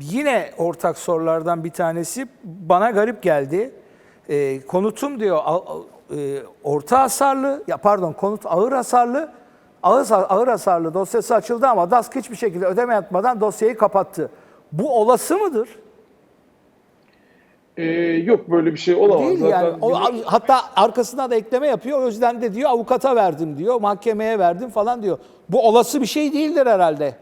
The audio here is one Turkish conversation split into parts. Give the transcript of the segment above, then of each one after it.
Yine ortak sorulardan bir tanesi bana garip geldi. Ee, konutum diyor a- e, orta hasarlı, ya pardon konut ağır hasarlı, ağır, ağır hasarlı dosyası açıldı ama DASK hiçbir şekilde ödeme yapmadan dosyayı kapattı. Bu olası mıdır? Ee, yok böyle bir şey olamaz. Değil Zaten yani. O, bizim- hatta arkasına da ekleme yapıyor. O yüzden de diyor avukata verdim diyor, mahkemeye verdim falan diyor. Bu olası bir şey değildir herhalde.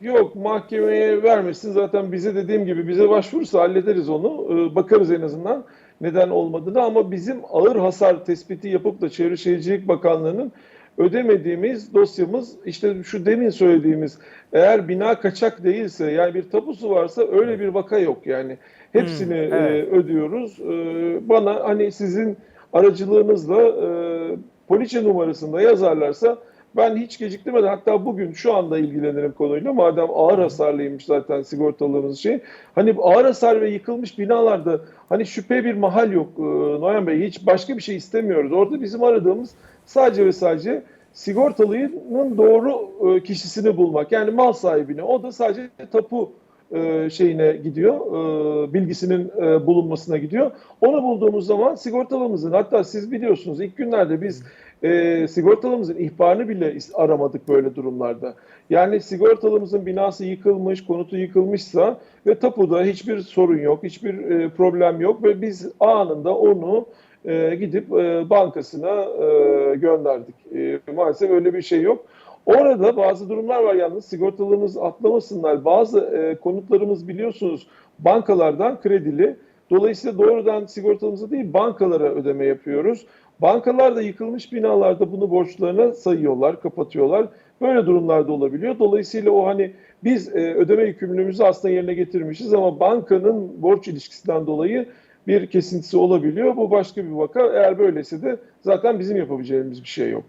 Yok mahkemeye vermesin zaten bize dediğim gibi bize başvurursa hallederiz onu. Ee, bakarız en azından neden olmadığını ama bizim ağır hasar tespiti yapıp da Çevre Şehircilik Bakanlığı'nın ödemediğimiz dosyamız işte şu demin söylediğimiz eğer bina kaçak değilse yani bir tapusu varsa öyle bir vaka yok yani. Hepsini Hmm, evet. e, ödüyoruz. Ee, bana hani sizin aracılığınızla e, poliçe numarasında yazarlarsa ben hiç geciktirmeden hatta bugün şu anda ilgilenirim konuyla. Madem ağır hasarlıymış zaten sigortalımız şey. Hani ağır hasar ve yıkılmış binalarda hani şüphe bir mahal yok ee, Noyan Bey. Hiç başka bir şey istemiyoruz. Orada bizim aradığımız sadece ve sadece sigortalının doğru e, kişisini bulmak. Yani mal sahibini. O da sadece tapu e, şeyine gidiyor, e, bilgisinin e, bulunmasına gidiyor. Onu bulduğumuz zaman sigortalımızın, hatta siz biliyorsunuz ilk günlerde biz e, sigortalımızın ihbarını bile aramadık böyle durumlarda. Yani sigortalımızın binası yıkılmış, konutu yıkılmışsa ve tapuda hiçbir sorun yok, hiçbir e, problem yok ve biz anında onu e, gidip e, bankasına e, gönderdik. E, maalesef öyle bir şey yok. Orada bazı durumlar var yalnız sigortalarımız atlamasınlar. Bazı e, konutlarımız biliyorsunuz bankalardan kredili. Dolayısıyla doğrudan sigortalımıza değil bankalara ödeme yapıyoruz. Bankalar da yıkılmış binalarda bunu borçlarına sayıyorlar, kapatıyorlar. Böyle durumlarda olabiliyor. Dolayısıyla o hani biz e, ödeme yükümlülüğümüzü aslında yerine getirmişiz ama bankanın borç ilişkisinden dolayı bir kesintisi olabiliyor. Bu başka bir vaka. Eğer böyleyse de zaten bizim yapabileceğimiz bir şey yok.